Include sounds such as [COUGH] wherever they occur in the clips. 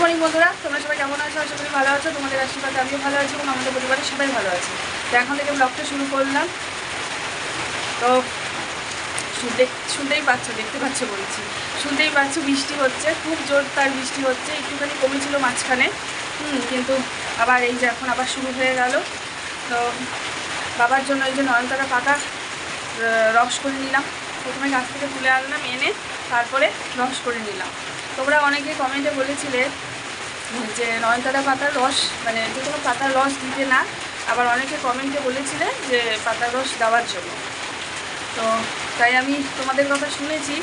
Morning বন্ধুরা। তোমরা সবাই কেমন আছো? আশা করি ভালো আছো। তোমাদের আশীর্বাদে আমিও ভালো আছি এবং আমাদের পরিবারের সবাই ভালো আছে। তো এখন থেকে ব্লগটা শুরু করলাম। তো শুনতে শুনতেই পাচ্ছ, দেখতে পাচ্ছ বলছি। শুনতেই পাচ্ছ, বৃষ্টি হচ্ছে। খুব জোর তার বৃষ্টি হচ্ছে। একটুখানি কমেছিল মাঝখানে। হুম, কিন্তু আবার এই যে এখন আবার শুরু হয়ে গেল। তো বাবার জন্য এই যে নয়নতারা পাতা রস করে নিলাম। প্রথমে গাছ থেকে তুলে আনলাম, এনে তারপরে রস করে নিলাম। তোমরা অনেকে কমেন্টে বলেছিলে যে নয়নতারা পাতার রস মানে যে কোনো পাতার রস দিতে না, আবার অনেকে কমেন্টে বলেছিলে যে পাতার রস দেওয়ার জন্য। তো তাই আমি তোমাদের কথা শুনেছি,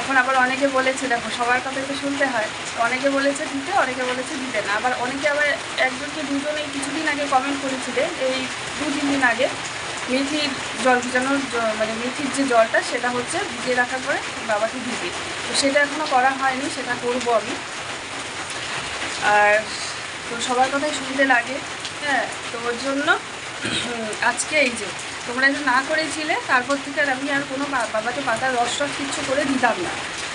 এখন আবার অনেকে বলেছে, দেখো সবার কথা তো শুনতে হয়, অনেকে বলেছে দিতে, অনেকে বলেছে দিতে না, আবার অনেকে আবার একজনকে দুজনে কিছুদিন আগে কমেন্ট করেছিলে এই দু তিন দিন আগে, মেথির জল ভিজানোর মানে মেথির যে জলটা, সেটা হচ্ছে ভিজিয়ে রাখার পরে বাবাকে দিতে। তো সেটা এখনও করা হয়নি, সেটা করব আমি। আর তো সবার কথাই শুনতে লাগে হ্যাঁ তো ওর জন্য আজকে এই যে তোমরা যে না করেছিলে তারপর থেকে আর আমি আর কোনো বাবাকে পাতার রস রস কিচ্ছু করে দিতাম না।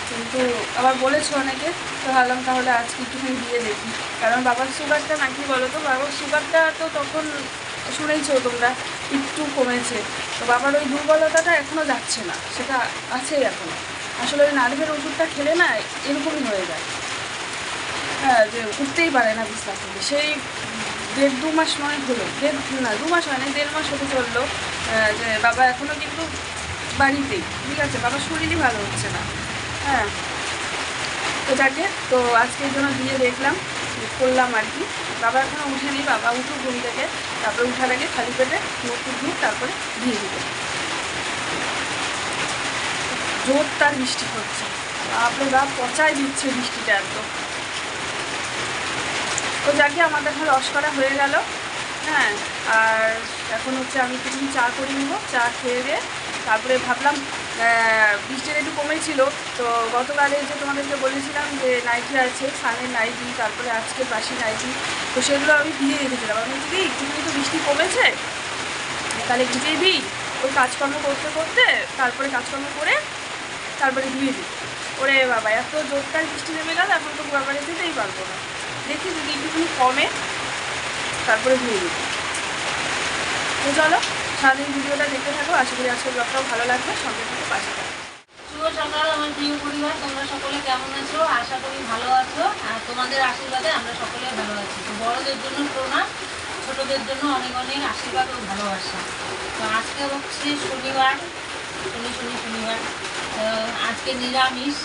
কিন্তু আবার বলেছ অনেকে, তো ভাবলাম তাহলে আজকে একটুখানি দিয়ে দেখি। কারণ বাবার সুগারটা নাকি বলো তো, বাবার সুগারটা তো তখন শুনেইছো তোমরা, একটু কমেছে। তো বাবার ওই দুর্বলতাটা এখনও যাচ্ছে না, সেটা আছেই এখনও আসলে ওই নার্ভের ওষুধটা খেলে না এরকমই হয়ে যায়। যে উঠতেই পারে না বিছনা থেকে সেই দেড় দু মাস নয় হলো, দেড় না, দু মাস হয় না দেড় মাস হতে চলল যে বাবা এখনও কিন্তু বাড়িতেই, ঠিক আছে? বাবার শরীরই ভালো হচ্ছে না। হ্যাঁ। তো যাকে, তো আজকের জন্য দিয়ে দেখলাম, করলাম আর কি। বাবা এখনও উঠেনি বাবা উঠুক ঘুম থেকে, তারপরে উঠার আগে খালি পেটে টুক ধুয়ে তারপরে দিয়ে দিবে। জোর তার বৃষ্টি হচ্ছে। বাপরে বাপ, পচাই দিচ্ছে বৃষ্টিটা একদম। যাকে আমাদের রস করা হয়ে গেল। হ্যাঁ আর এখন হচ্ছে আমি কিছু চা করে নিব। চা খেয়ে দিয়ে তারপরে ভাবলাম আহ, বৃষ্টিটা একটু কমেছিল তো গতকালে যে তোমাদেরকে বলেছিলাম যে নাইটি আছে সানের নাইটি তারপরে আজকে বাসি নাইটি তো সেগুলো আমি ভিজিয়ে রেখেছিলাম। আমি দিদি একটুখানি তো বৃষ্টি কমেছে। তাহলে ভিজিয়ে দিই। ওই কাজকর্ম করতে করতে তারপরে কাজকর্ম করে তারপরে ধুয়ে দিই। ওরে বাবা এত জোরকার বৃষ্টি নেমে গেল এখন তো বাবারে যেতেই পারব না। দেখি যদি একটুখানি কমে, তারপরে ধুয়ে দিই। তো চলো, সারাদিন ভিডিওটা দেখতে থাকো। আশা করি আজকের ব্লগটাও ভালো লাগবে। সঙ্গে থেকে, পাশে শুভ সকাল, আমার প্রিয় পরিবার। তোমরা সকলে কেমন আছো? আশা করি ভালো আছো। আর তোমাদের আশীর্বাদে আমরা সকলে ভালো আছি। তো বড়দের জন্য প্রণাম, ছোটদের জন্য অনেক অনেক আশীর্বাদ ও ভালোবাসা। তো আজকে হচ্ছে শনিবার। শনি শনি, শনিবার। আজকে নিরামিষ।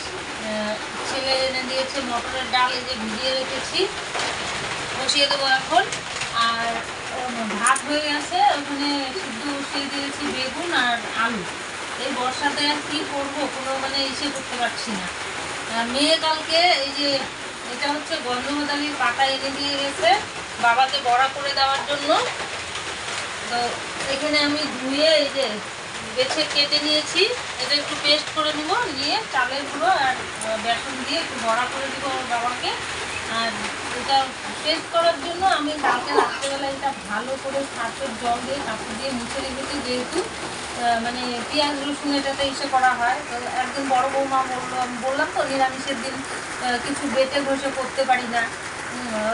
ছেলে এনে দিয়েছে, মটরের ডাল এই যে ভিজিয়ে রেখেছি। বসিয়ে দেবো এখন। আর ভাত হয়ে গেছে। ওখানে সিদ্ধ বসিয়ে দিয়েছি বেগুন আর আলু। এই বর্ষাতে আর কি করব, কোনো মানে ইসে করতে পারছি না। মেয়ে কালকে এই যে, এটা হচ্ছে গন্ধমদালির পাতা এনে দিয়ে গেছে বাবাকে বড়া করে দেওয়ার জন্য। তো এখানে আমি ধুয়ে এই যে বেছে কেটে নিয়েছি এটা একটু পেস্ট করে নিব, নিয়ে চালের গুঁড়ো আর বেসন দিয়ে একটু বড়া করে দিব বাবাকে। আর এটা পেস্ট করার জন্য আমি কালকে রাত্রেবেলা এটা ভালো করে সার্ফের জল দিয়ে, কাপড় দিয়ে মুছে রেখেছি যেহেতু মানে পেঁয়াজ, রসুন এটাতে ইসে করা হয়। তো একদিন বড় বৌমা বলল বললাম তো নিরামিষের দিন কিছু বেটে ঘষে করতে পারি না।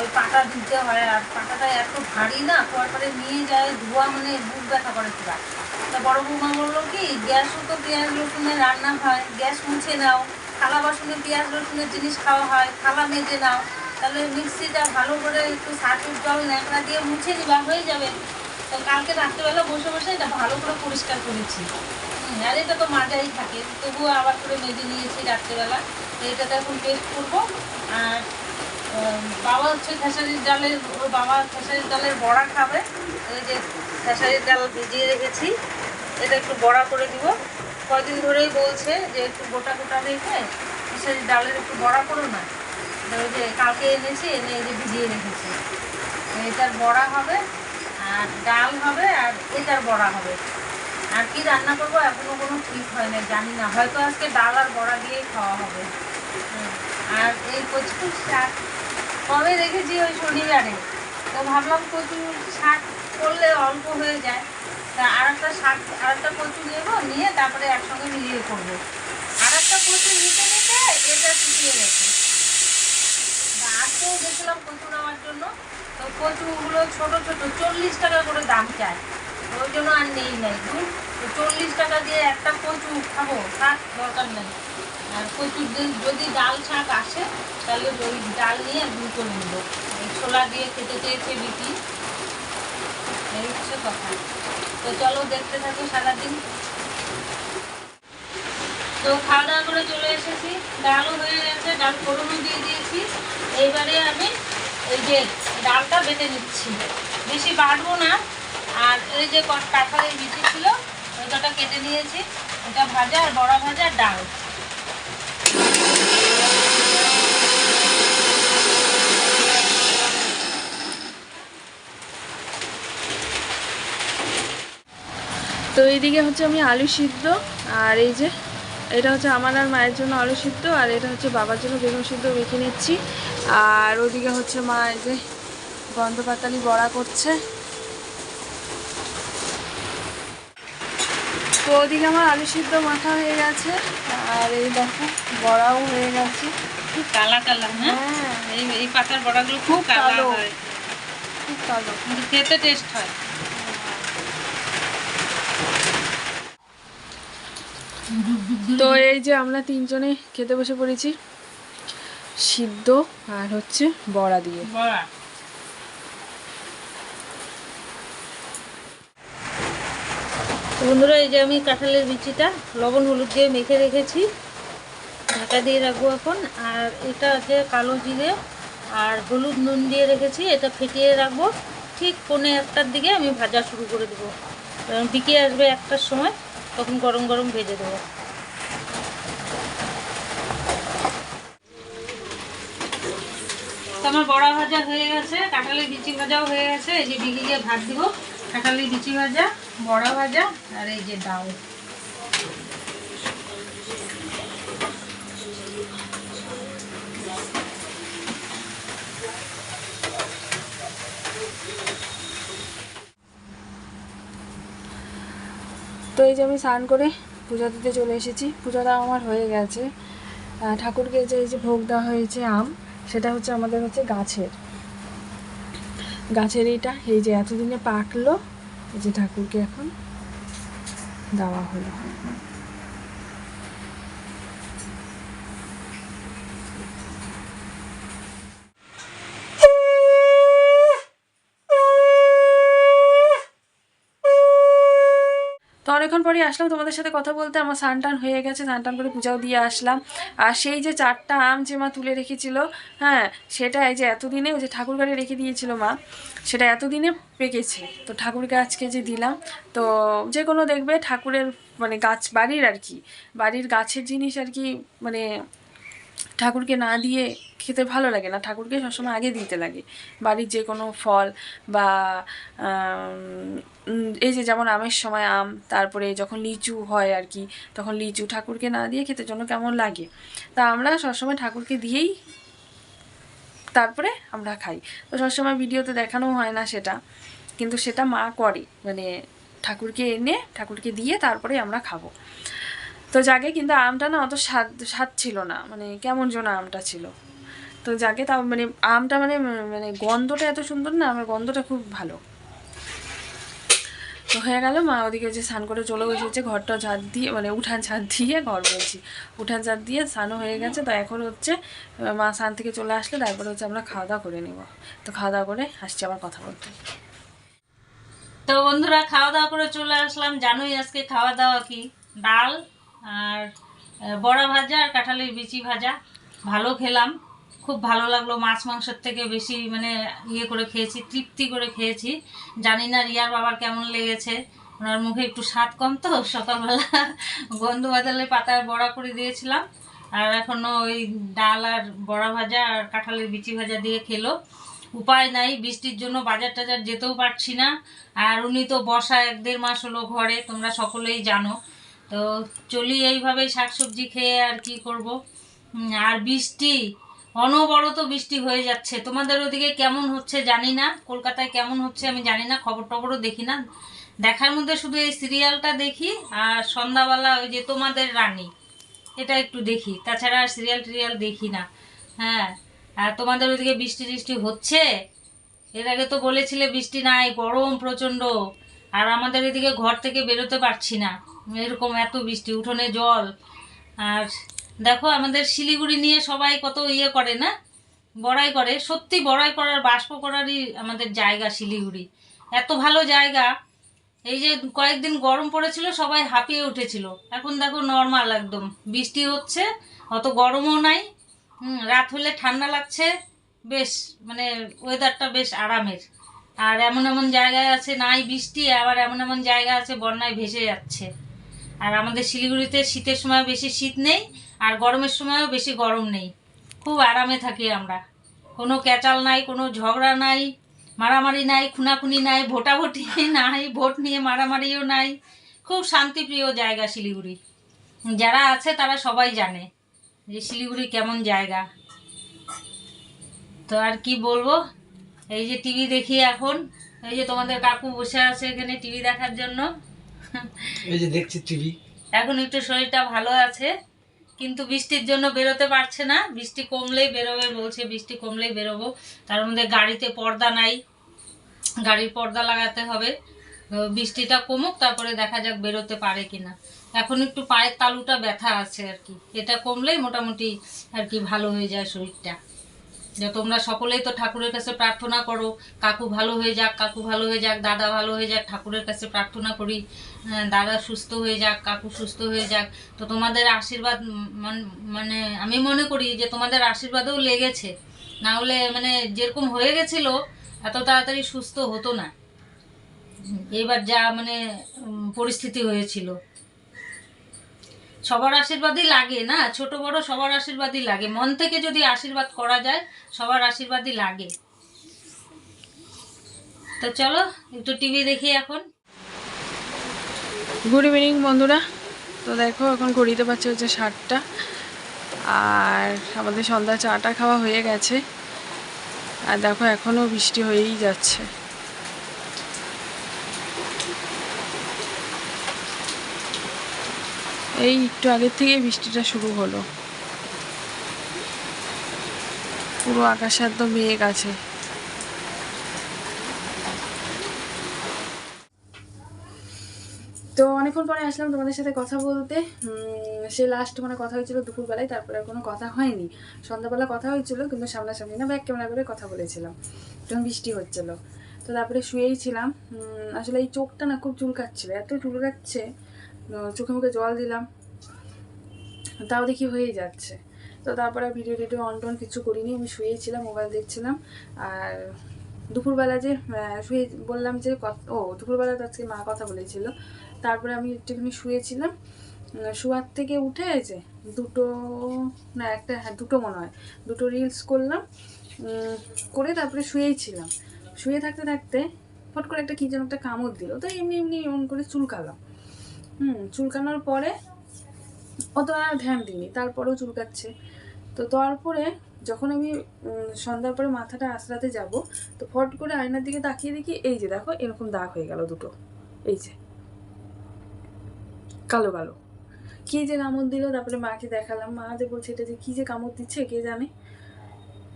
ওই পাটা দিতে হয়, আর পাটাটা এত ভারী না পরে নিয়ে যায়, ধোয়া মানে বুক ব্যথা করে পুরা। তা বড় বৌমা বলল কি গ্যাসও তো পেঁয়াজ, রসুনের রান্না হয়, গ্যাস মুছে নাও, থালা বাসনে পেঁয়াজ, রসুনের জিনিস খাওয়া হয়, থালা মেজে নাও, তাহলে মিক্সিটা ভালো করে একটু সার্ফের জল ন্যাকড়া দিয়ে মুছে নিবা, হয়ে যাবে। তো কালকে রাত্রেবেলা বসে বসে এটা ভালো করে পরিষ্কার করেছি। আর এটা তো মাজাই থাকে, তবুও আবার করে মেজে নিয়েছি রাত্রেবেলা। তো এটাতে এখন পেস্ট করব, আর বাবা হচ্ছে খেসারির ডালের, ওর বাবা খেসারির ডালের বড়া খাবে। ওই যে খেসারির ডাল ভিজিয়ে রেখেছি। এটা একটু বড়া করে দিব। কয়দিন ধরেই বলছে যে একটু গোটা গোটা রেখে খেসারির ডালের একটু বড়া করো না। ওই যে কালকে এনেছি, এনে এই যে ভিজিয়ে রেখেছি। এটার বড়া হবে, আর ডাল হবে, আর এটার বড়া হবে। আর কি রান্না করব এখনও কোনো ঠিক হয় না, জানি না। হয়তো আজকে ডাল আর বড়া দিয়েই খাওয়া হবে। আর এই কচুর শাক কবে রেখেছি ওই শনিবারে? তো ভাবলাম কচু শাক করলে অল্প হয়ে যায়। তা আর একটা শাক আর একটা কচু নেব, নিয়ে তারপরে একসঙ্গে মিলিয়ে করব। আর একটা কচু নিতে নিতে এটা শুকিয়ে গেছে। আজকে গেছিলাম কচু নেওয়ার জন্য। তো কচুগুলো ছোট ছোট, চল্লিশ টাকা করে দাম চায়। ওই জন্য আর নেই নাই। চল্লিশ টাকা দিয়ে একটা কচু খাব শাক দরকার নেই। আর কচুর যদি- ডাল শাক আসে, তাহলে ওই ডাল নিয়ে করে নেব। ছোলা দিয়ে খেতে চেয়েছে বিটি তো চলো দেখতে থাকি সারাদিন। তো খাওয়া দাওয়া করে চলে এসেছি। ডালও হয়ে গেছে, ডাল ফোড়নও দিয়ে দিয়েছি। এইবারে আমি এই যে ডালটা বেটে নিচ্ছি। বেশি বাড়বো না। আর এই যে কাঁঠালের বিচি ছিল ওই কেটে নিয়েছি। এটা ভাজা আর বড়া ভাজা ডাল। তো এইদিকে হচ্ছে আমি আলু সিদ্ধ আর এই যে এটা হচ্ছে আমার আর মায়ের জন্য আলু সিদ্ধ আর এটা হচ্ছে বাবার জন্য বেগুন সিদ্ধ মেখে নিচ্ছি। আর ওদিকে হচ্ছে মা এই যে গন্ধ পাতালি বড়া করছে। তো ওদিকে আমার আলু সিদ্ধ মাখা হয়ে গেছে আর এই দেখো বড়াও হয়ে গেছে। খুব কালা কালা হ্যাঁ? হ্যাঁ। এই পাতার বড়াগুলো খুব কালো। হয়। খুব ভালো কিন্তু খেতে টেস্ট হয়। তো এই যে আমরা তিনজনে খেতে বসে পড়েছি সিদ্ধ আর হচ্ছে বড়া দিয়ে। বন্ধুরা এই যে আমি কাঁঠালের বিচিটা লবণ হলুদ দিয়ে মেখে রেখেছি। ঢাকা দিয়ে রাখব এখন। আর এটা আছে কালো জিরে আর হলুদ নুন দিয়ে রেখেছি। এটা ফেটিয়ে রাখব। ঠিক পৌনে একটার দিকে আমি ভাজা শুরু করে দেবো। কারণ বিকে আসবে একটার সময়। তখন গরম গরম ভেজে দেবো। আমার বড়া ভাজা হয়ে গেছে, কাঁঠালের বিচি ভাজাও হয়ে গেছে, এই যে দিয়ে ভাত দিব কাঁঠালি বিচি ভাজা, বড়া ভাজা, আর এই যে ডাল। তো এই যে আমি স্নান করে পূজা দিতে চলে এসেছি। পূজাটা আমার হয়ে গেছে। ঠাকুরকে যে এই যে ভোগ দেওয়া হয়েছে আম, সেটা হচ্ছে আমাদের হচ্ছে গাছের। গাছের এইটা, এই যে এতদিনে পাকলো, এই যে ঠাকুরকে এখন দেওয়া হলো তো অনেকক্ষণ পরে আসলাম তোমাদের সাথে কথা বলতে। আমার স্নান হয়ে গেছে স্নান টান করে পূজাও দিয়ে আসলাম। আর সেই যে চারটা আম যে মা তুলে রেখেছিল হ্যাঁ সেটা এই যে এতদিনে ওই যে ঠাকুর ঘরে রেখে দিয়েছিল মা, সেটা এতদিনে পেকেছে। তো ঠাকুরকে আজকে যে দিলাম, তো যে কোনো দেখবে ঠাকুরের মানে গাছ, বাড়ির আর কি, বাড়ির গাছের জিনিস আর কি মানে ঠাকুরকে না দিয়ে খেতে ভালো লাগে না। ঠাকুরকে সবসময় আগে দিতে লাগে। বাড়ির যে কোনো ফল বা এই যে যেমন আমের সময় আম, তারপরে যখন লিচু হয় আর কি, তখন লিচু ঠাকুরকে না দিয়ে খেতে জন্য কেমন লাগে? তা আমরা সবসময় ঠাকুরকে দিয়েই তারপরে আমরা খাই। তো সবসময় ভিডিওতে দেখানো হয় না সেটা, কিন্তু সেটা মা করে। মানে ঠাকুরকে এনে ঠাকুরকে দিয়ে তারপরে আমরা খাব। তো যাকে কিন্তু আমটা না অত স্বাদ স্বাদ ছিল না। মানে কেমন যেন আমটা ছিল। তো যাকে তাও মানে আমটা মানে মানে গন্ধটা এত সুন্দর না, আমার গন্ধটা খুব ভালো। তো হয়ে গেল, মা ওদিকে যে স্নান করে চলে এসেছে ঘরটা ঝাড় দিয়ে মানে উঠান ঝাড় দিয়ে ঘর বলছি। উঠান ঝাড় দিয়ে স্নানও হয়ে গেছে, তো এখন হচ্ছে মা স্নান থেকে চলে আসলে তারপরে হচ্ছে আমরা খাওয়া দাওয়া করে নেব। তো খাওয়া দাওয়া করে আসছি আবার কথা বলতে। তো বন্ধুরা, খাওয়া দাওয়া করে চলে আসলাম। জানোই আজকে খাওয়া দাওয়া কি? ডাল আর বড়া ভাজা আর কাঁঠালের বিচি ভাজা। ভালো খেলাম। খুব ভালো লাগল, মাছ মাংসের থেকে বেশি মানে ইয়ে করে খেয়েছি, তৃপ্তি করে খেয়েছি। জানি না রিয়ার বাবার কেমন লেগেছে, ওনার মুখে একটু স্বাদ কম তো, [LAUGHS] সকালবেলা গন্ধ বাদালে পাতার বড়া করে দিয়েছিলাম। আর এখনও ওই ডাল আর বড়া ভাজা আর কাঁঠালের বিচি ভাজা দিয়ে খেলো। উপায় নাই, বৃষ্টির জন্য বাজার টাজার যেতেও পারছি না। আর উনি তো বর্ষা এক দেড় মাস হলো ঘরে, তোমরা সকলেই জানো। তো চলি এইভাবেই শাকসবজি খেয়ে আর কি করব। আর বৃষ্টি অনবরত বৃষ্টি হয়ে যাচ্ছে। তোমাদের ওদিকে কেমন হচ্ছে জানি না। কলকাতায় কেমন হচ্ছে আমি জানি না খবর টবরও দেখি না। দেখার মধ্যে শুধু এই সিরিয়ালটা দেখি আর সন্ধ্যাবেলা ওই যে তোমাদের রানী, এটা একটু দেখি। তাছাড়া আর সিরিয়াল টিরিয়াল দেখি না। হ্যাঁ আর তোমাদের ওইদিকে বৃষ্টি টিষ্টি হচ্ছে? এর আগে তো বলেছিলে বৃষ্টি নাই, গরম প্রচণ্ড। আর আমাদের এদিকে ঘর থেকে বেরোতে পারছি না। এরকম এত বৃষ্টি, উঠোনে জল। আর দেখো আমাদের শিলিগুড়ি নিয়ে সবাই কত ইয়ে করে না? বড়াই করে। সত্যি বড়াই করার, বাষ্প করারই আমাদের জায়গা শিলিগুড়ি। এত ভালো জায়গা। এই যে কয়েকদিন গরম পড়েছিল, সবাই হাঁপিয়ে উঠেছিল। এখন দেখো নর্মাল একদম। বৃষ্টি হচ্ছে, অত গরমও নাই। রাত হলে ঠান্ডা লাগছে। বেশ মানে ওয়েদারটা বেশ আরামের। আর এমন এমন জায়গায় আছে, নাই বৃষ্টি, আবার এমন এমন জায়গা আছে, বন্যায় ভেসে যাচ্ছে। আর আমাদের শিলিগুড়িতে শীতের সময় বেশি শীত নেই। আর গরমের সময়ও বেশি গরম নেই। খুব আরামে থাকি আমরা। কোনো ক্যাচাল নাই কোনো ঝগড়া নাই মারামারি নাই খুনাখুনি নাই ভোটাভুটি নাই ভোট নিয়ে মারামারিও নাই। খুব শান্তিপ্রিয় জায়গা শিলিগুড়ি। যারা আছে তারা সবাই জানে যে শিলিগুড়ি কেমন জায়গা। তো আর কি বলব? এই যে টিভি দেখি এখন এই যে তোমাদের কাকু বসে আছে এখানে টিভি দেখার জন্য। এই যে দেখছি টিভি। এখন একটু শরীরটা ভালো আছে। কিন্তু বৃষ্টির জন্য বেরোতে পারছে না। বৃষ্টি কমলেই বেরোবে বলছে, বৃষ্টি কমলেই বেরোবো। তার মধ্যে গাড়িতে পর্দা নাই। গাড়ির পর্দা লাগাতে হবে। বৃষ্টিটা কমুক, তারপরে দেখা যাক বেরোতে পারে কিনা। এখন একটু পায়ের তালুটা ব্যথা আছে আর কি। এটা কমলেই মোটামুটি আর কি ভালো হয়ে যায় শরীরটা। যে তোমরা সকলেই তো ঠাকুরের কাছে প্রার্থনা করো, কাকু ভালো হয়ে যাক, কাকু ভালো হয়ে যাক, দাদা ভালো হয়ে যাক, ঠাকুরের কাছে প্রার্থনা করি দাদা সুস্থ হয়ে যাক, কাকু সুস্থ হয়ে যাক। তো তোমাদের আশীর্বাদ মান- আমি মনে করি যে তোমাদের আশীর্বাদও লেগেছে। না হলে মানে যেরকম হয়ে গেছিল, এত তাড়াতাড়ি সুস্থ হতো না। এবার যা মানে পরিস্থিতি হয়েছিল। সবার আশীর্বাদই লাগে না? ছোট, বড় সবার আশীর্বাদই লাগে। মন থেকে যদি আশীর্বাদ করা যায়, সবার আশীর্বাদই লাগে। তো চলো, একটু টিভি দেখি এখন। গুড ইভিনিং বন্ধুরা। তো দেখো, এখন ঘড়িতে পাচ্ছে হচ্ছে সাতটা। আর আমাদের সন্ধ্যা চাটা খাওয়া হয়ে গেছে। আর দেখো এখনও বৃষ্টি হয়েই যাচ্ছে। এই একটু আগের থেকে বৃষ্টিটা শুরু হলো। পুরো আকাশে একদম মেঘ আছে। তো অনেকক্ষণ পরে আসলাম তোমাদের সাথে কথা বলতে। সে লাস্ট মানে কথা হয়েছিল দুপুরবেলায়, তারপরে কোনো কথা হয়নি। সন্ধ্যাবেলা কথা হয়েছিল, কিন্তু সামনাসামনি না ব্যাক ক্যামেরা করে কথা বলেছিলাম। তখন বৃষ্টি হচ্ছিল। তো তারপরে শুয়েই ছিলাম। আসলে এই চোখটা না খুব চুলকাচ্ছিল, এত চুলকাচ্ছে চোখে মুখে জল দিলাম। তাও দেখি হয়েই যাচ্ছে। তো তারপরে ভিডিও টিডিও অন টন কিছু করিনি, আমি শুয়েছিলাম মোবাইল দেখছিলাম। আর দুপুরবেলা যে শুয়ে বললাম যে ও, দুপুরবেলা তো আজকে মা কথা বলেছিল। তারপরে আমি একটুখানি শুয়েছিলাম। শোয়ার থেকে উঠে যে দুটো, না একটা হ্যাঁ দুটো মনে হয়, দুটো রিলস করলাম। করে তারপরে শুয়েই ছিলাম। শুয়ে থাকতে থাকতে ফট করে একটা কী যেন একটা কামড় দিল। তো এমনি এমনি এমন করে চুলকালাম। হুম, চুলকানোর পরে অত আর ধ্যান দিইনি, তারপরেও চুলকাচ্ছে। তো তারপরে যখন আমি সন্ধ্যার পরে মাথাটা আশ্রাতে যাব, তো ফট করে আয়নার দিকে তাকিয়ে দেখি, এই যে দেখো, এরকম দাগ হয়ে গেল দুটো। এই যে, কালো কালো। কি যে কামড় দিল, তারপরে মাকে দেখালাম। মা যে বলছে, এটা যে কী যে কামড় দিচ্ছে, কে জানে?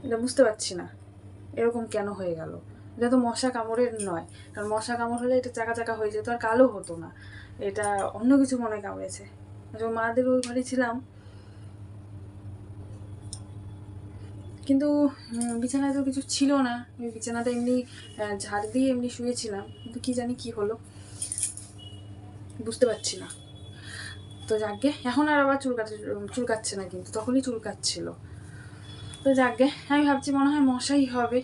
এটা বুঝতে পারছি না, এরকম কেন হয়ে গেল? এটা তো মশা কামড়ের নয়, কারণ মশা কামড় হলে এটা চাকা চাকা হয়ে যেত, আর কালো হতো না। এটা অন্য কিছু মনে কামড়েছে। যখন মাদের ওই ঘরে ছিলাম। কিন্তু বিছানায় তো কিছু ছিল না। আমি বিছানাটা এমনি ঝাড় দিয়ে এমনি শুয়েছিলাম। কিন্তু কি জানি কি হলো। বুঝতে পারছি না। তো যাকে এখন আর আবার চুল কাটে চুল চুলকাচ্ছে না কিন্তু, তখনই চুল চুলকাচ্ছিল। তো যাকে আমি ভাবছি মনে হয় মশাই হবে।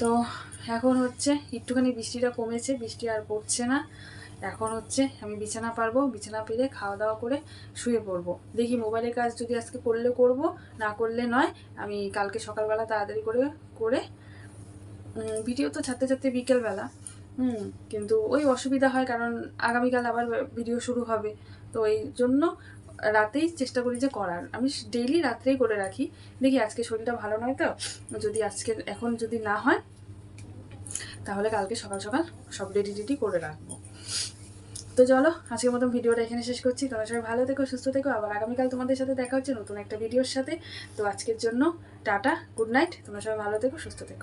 তো এখন হচ্ছে, একটুখানি বৃষ্টিটা কমেছে, বৃষ্টি আর পড়ছে না। এখন হচ্ছে আমি বিছানা পারব, বিছানা পেরে খাওয়া দাওয়া করে শুয়ে পড়ব। দেখি মোবাইলের কাজ যদি আজকে করলে করব, না করলে নয়, আমি কালকে সকালবেলা তাড়াতাড়ি করে করে ভিডিও তো ছাড়তে ছাড়তে বিকেলবেলা, হুম, কিন্তু ওই অসুবিধা হয় কারণ আগামীকাল আবার ভিডিও শুরু হবে। তো এই জন্য রাতেই চেষ্টা করি যে করার। আমি ডেইলি রাত্রেই করে রাখি। দেখি আজকে শরীরটা ভালো নয় তো, যদি আজকে এখন যদি না হয়, তাহলে কালকে সকাল সকাল সব রেডি রেডি করে রাখব। তো চলো, আজকের মতন ভিডিওটা এখানে শেষ করছি। তোমরা সবাই ভালো থেকো, সুস্থ থেকো, আবার আগামীকাল তোমাদের সাথে দেখা হচ্ছে নতুন একটা ভিডিওর সাথে। তো আজকের জন্য টাটা, গুড নাইট, তোমরা সবাই ভালো থেকো, সুস্থ থেকো।